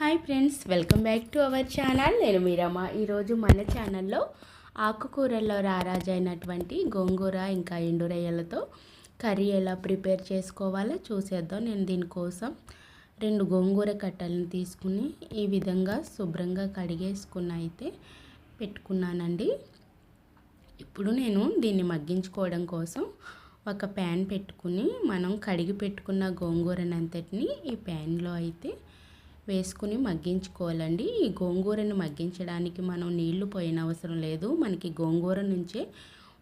Hi friends welcome back to our channel. నేను మీరమ్మ ఈరోజు మన ఛానల్లో ఆకుకూరల్లో రారాజైనటువంటి గోంగూర ఇంకా ఎండురయ్యలతో కర్రీ ఎలా ప్రిపేర్ చేసుకోవాలో చూసేద్దాం. నేను దీనికోసం రెండు గోంగూర కట్టలను తీసుకుని ఈ విధంగా శుభ్రంగా కడిగేసుకున్న అయితే పెట్టుకున్నానండి. ఇప్పుడు నేను దీన్ని మగ్గించుకోవడం కోసం ఒక ప్యాన్ పెట్టుకుని మనం కడిగి పెట్టుకున్న గోంగూరనంతటిని ఈ ప్యాన్లో అయితే వేసుకుని మగ్గించుకోవాలండి. ఈ గోంగూరను మగ్గించడానికి మనం నీళ్ళు పోయిన అవసరం లేదు. మనకి గోంగూర నుంచే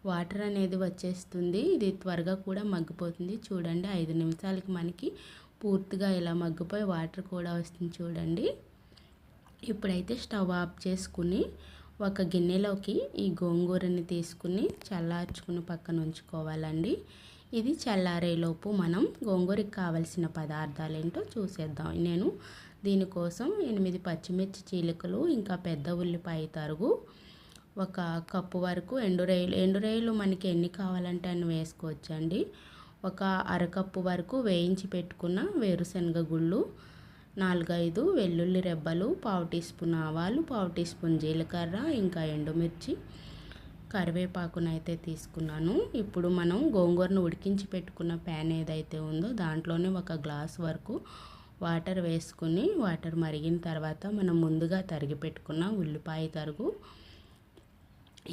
వాటర్ అనేది వచ్చేస్తుంది. ఇది త్వరగా కూడా మగ్గిపోతుంది. చూడండి ఐదు నిమిషాలకి మనకి పూర్తిగా ఇలా మగ్గిపోయి వాటర్ కూడా వస్తుంది చూడండి. ఇప్పుడైతే స్టవ్ ఆఫ్ చేసుకుని ఒక గిన్నెలోకి ఈ గోంగూరని తీసుకుని చల్లార్చుకుని పక్కన ఉంచుకోవాలండి. ఇది చల్లారేలోపు మనం గోంగూరకి కావలసిన పదార్థాలు ఏంటో చూసేద్దాం. నేను దీనికోసం ఎనిమిది పచ్చిమిర్చి చీలికలు ఇంకా పెద్ద ఉల్లిపాయ తరుగు ఒక కప్పు వరకు ఎండురేయులు ఎండురేయులు మనకి ఎన్ని కావాలంటే అన్ని వేసుకోవచ్చండి. ఒక అరకప్పు వరకు వేయించి పెట్టుకున్న వేరుశనగ గుళ్ళు నాలుగైదు వెల్లుల్లి రెబ్బలు పావు టీ స్పూన్ ఆవాలు పావు టీ స్పూన్ జీలకర్ర ఇంకా ఎండుమిర్చి కరివేపాకునైతే తీసుకున్నాను. ఇప్పుడు మనం గోంగూరను ఉడికించి పెట్టుకున్న ప్యాన్ ఏదైతే ఉందో దాంట్లోనే ఒక గ్లాస్ వరకు వాటర్ వేసుకుని వాటర్ మరిగిన తర్వాత మనం ముందుగా తరిగి పెట్టుకున్న ఉల్లిపాయ తరుగు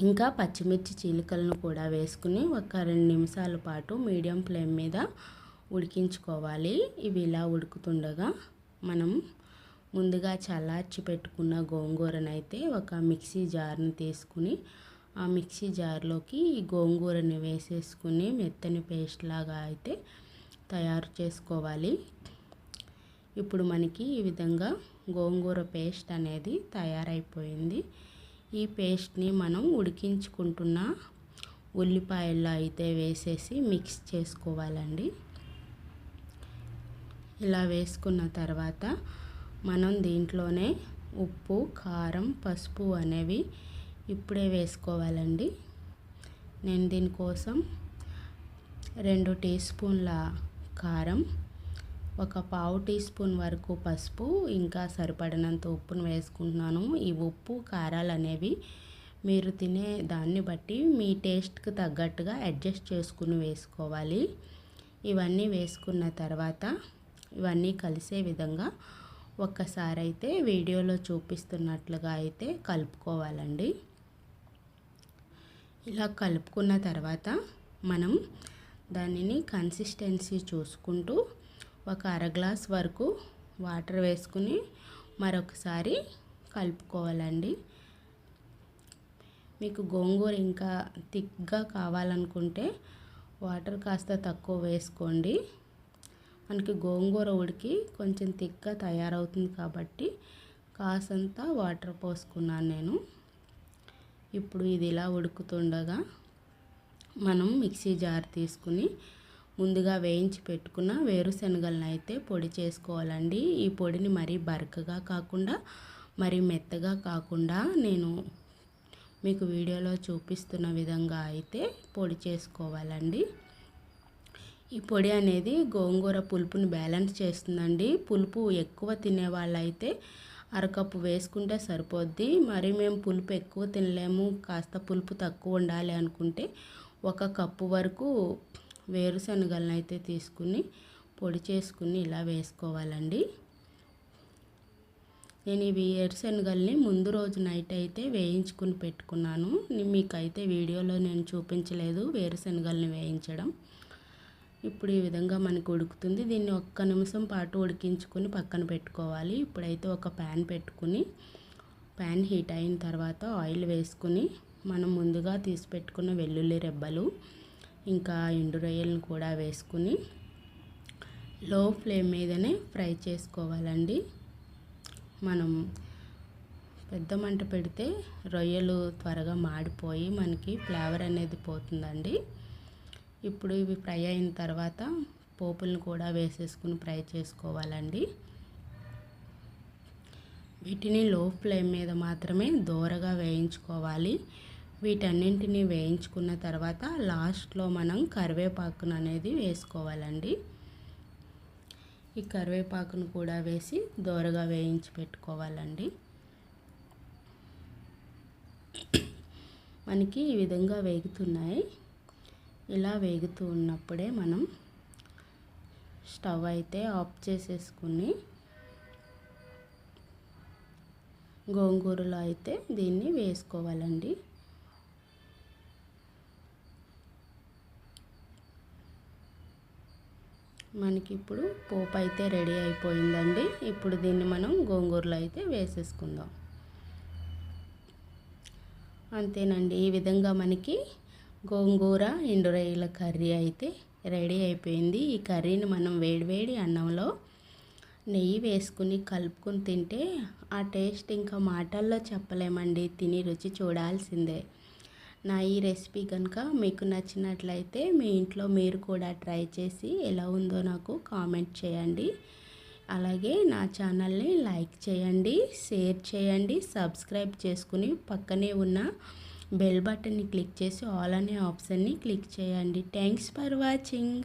ఇంకా పచ్చిమిర్చి చీలికలను కూడా వేసుకుని ఒక రెండు నిమిషాల పాటు మీడియం ఫ్లేమ్ మీద ఉడికించుకోవాలి. ఇవి ఇలా ఉడుకుతుండగా మనం ముందుగా చల్లార్చి పెట్టుకున్న గోంగూరనైతే ఒక మిక్సీ జార్ని తీసుకుని ఆ మిక్సీ జార్లోకి ఈ గోంగూరని వేసేసుకుని మెత్తని పేస్ట్ లాగా అయితే తయారు చేసుకోవాలి. ఇప్పుడు మనకి ఈ విధంగా గోంగూర పేస్ట్ అనేది తయారైపోయింది. ఈ పేస్ట్ని మనం ఉడికించుకుంటున్న ఉల్లిపాయల్లో అయితే వేసేసి మిక్స్ చేసుకోవాలండి. ఇలా వేసుకున్న తర్వాత మనం దీంట్లోనే ఉప్పు కారం పసుపు అనేవి ఇప్పుడే వేసుకోవాలండి. నేను దీనికోసం రెండు టీ స్పూన్ల కారం ఒక పావు టీ స్పూన్ వరకు పసుపు ఇంకా సరిపడినంత ఉప్పును వేసుకుంటున్నాను. ఈ ఉప్పు కారాలు అనేవి మీరు తినే దాన్ని బట్టి మీ టేస్ట్కి తగ్గట్టుగా అడ్జస్ట్ చేసుకుని వేసుకోవాలి. ఇవన్నీ వేసుకున్న తర్వాత ఇవన్నీ కలిసే విధంగా ఒక్కసారి అయితే వీడియోలో చూపిస్తున్నట్లుగా అయితే కలుపుకోవాలండి. ఇలా కలుపుకున్న తర్వాత మనం దానిని కన్సిస్టెన్సీ చూసుకుంటూ ఒక అర గ్లాస్ వరకు వాటర్ వేసుకుని మరొకసారి కలుపుకోవాలండి. మీకు గోంగూర ఇంకా థిక్గా కావాలనుకుంటే వాటర్ కాస్త తక్కువ వేసుకోండి. మనకి గోంగూర ఉడికి కొంచెం థిక్గా తయారవుతుంది కాబట్టి కాసంత వాటర్ పోసుకున్నాను నేను. ఇప్పుడు ఇది ఇలా ఉడుకుతుండగా మనం మిక్సీ జార్ తీసుకుని ముందుగా వేయించి పెట్టుకున్న వేరుశనగలను అయితే పొడి చేసుకోవాలండి. ఈ పొడిని మరీ బరకగా కాకుండా మరీ మెత్తగా కాకుండా నేను మీకు వీడియోలో చూపిస్తున్న విధంగా అయితే పొడి చేసుకోవాలండి. ఈ పొడి అనేది గోంగూర పులుపుని బ్యాలెన్స్ చేస్తుందండి. పులుపు ఎక్కువ తినే వాళ్ళైతే అరకప్పు వేసుకుంటే సరిపోద్ది. మరి మేము పులుపు ఎక్కువ తినలేము. కాస్త పులుపు తక్కువ ఉండాలి అనుకుంటే ఒక కప్పు వరకు వేరుశనగలను అయితే తీసుకుని పొడి చేసుకుని ఇలా వేసుకోవాలండి. నేను ఈ వేరుశనగల్ని ముందు రోజు నైట్ అయితే వేయించుకుని పెట్టుకున్నాను. మీకైతే వీడియోలో నేను చూపించలేదు వేరుశనగల్ని వేయించడం. ఇప్పుడు ఈ విధంగా మనకు ఉడుకుతుంది. దీన్ని ఒక్క నిమిషం పాటు ఉడికించుకొని పక్కన పెట్టుకోవాలి. ఇప్పుడైతే ఒక ప్యాన్ పెట్టుకుని ప్యాన్ హీట్ అయిన తర్వాత ఆయిల్ వేసుకుని మనం ముందుగా తీసి పెట్టుకున్న వెల్లుల్లి రెబ్బలు ఇంకా ఎండు రొయ్యలను కూడా వేసుకుని లో ఫ్లేమ్ మీదనే ఫ్రై చేసుకోవాలండి. మనం పెద్ద మంట పెడితే రొయ్యలు త్వరగా మాడిపోయి మనకి ఫ్లేవర్ అనేది పోతుందండి. ఇప్పుడు ఇవి ఫ్రై అయిన తర్వాత పోపులను కూడా వేసేసుకుని ఫ్రై చేసుకోవాలండి. వీటిని లో ఫ్లేమ్ మీద మాత్రమే దూరగా వేయించుకోవాలి. వీటన్నింటినీ వేయించుకున్న తర్వాత లాస్ట్లో మనం కరివేపాకును అనేది వేసుకోవాలండి. ఈ కరివేపాకును కూడా వేసి దోరగా వేయించి పెట్టుకోవాలండి. మనకి ఈ విధంగా వేగుతున్నాయి. ఇలా వేగుతూ ఉన్నప్పుడే మనం స్టవ్ అయితే ఆఫ్ చేసేసుకుని గోంగూరలో అయితే దీన్ని వేసుకోవాలండి. మనకి ఇప్పుడు పోపు అయితే రెడీ అయిపోయిందండి. ఇప్పుడు దీన్ని మనం గోంగూరలో అయితే వేసేసుకుందాం. అంతేనండి. ఈ విధంగా మనకి గోంగూర ఎండురయ్యల కర్రీ అయితే రెడీ అయిపోయింది. ఈ కర్రీని మనం వేడివేడి అన్నంలో నెయ్యి వేసుకుని కలుపుకుని తింటే ఆ టేస్ట్ ఇంకా మాటల్లో చెప్పలేమండి. తిని రుచి చూడాల్సిందే. నా ఈ రెసిపీ కనుక మీకు నచ్చినట్లయితే మీ ఇంట్లో మీరు కూడా ట్రై చేసి ఎలా ఉందో నాకు కామెంట్ చేయండి. అలాగే నా ఛానల్ని లైక్ చేయండి షేర్ చేయండి సబ్స్క్రైబ్ చేసుకుని పక్కనే ఉన్న బెల్ బటన్ని క్లిక్ చేసి ఆల్ అనే ఆప్షన్ని క్లిక్ చేయండి. Thanks for watching